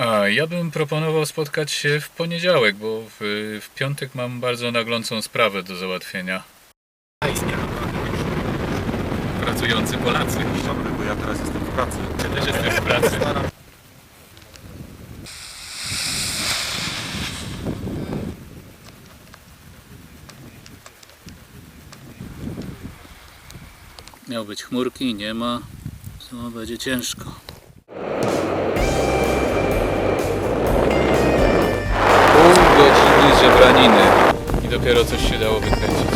A ja bym proponował spotkać się w poniedziałek, bo w, w piątek mam bardzo naglącą sprawę do załatwienia. Pracujący Polacy. Dobry, bo ja teraz jestem w pracy. Ja też jestem w pracy. Miał być chmurki, nie ma. No, będzie ciężko. Godziny żebraniny i dopiero coś się dało wykręcić.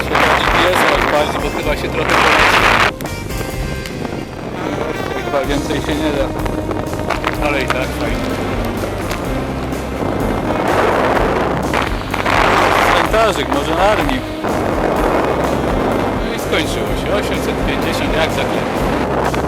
Trzeba GPS odpalić, bo chyba się trochę polecimy. Chyba więcej się nie da. Ale i tak fajnie. Cmentarzyk, może armii. No i skończyło się. 850, jak za chwilę.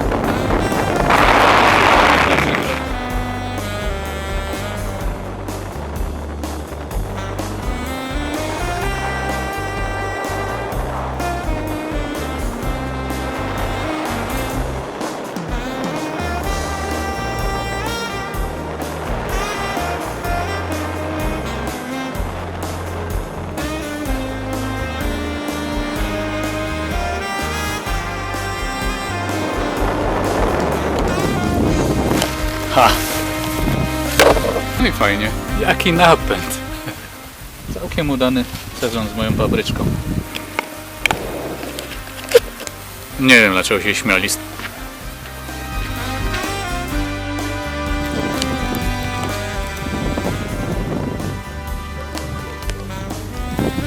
Ha! No i fajnie. Jaki napęd. Całkiem udany sezon z moją papryczką. Nie wiem dlaczego się śmiali.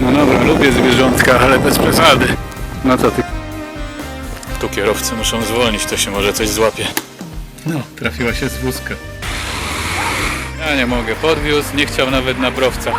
No dobra, lubię zwierzątka, ale bez przesady. No co ty? Tu kierowcy muszą zwolnić, to się może coś złapie. No, trafiła się z wózka. Ja nie mogę, podwiózł, nie chciał nawet na browca.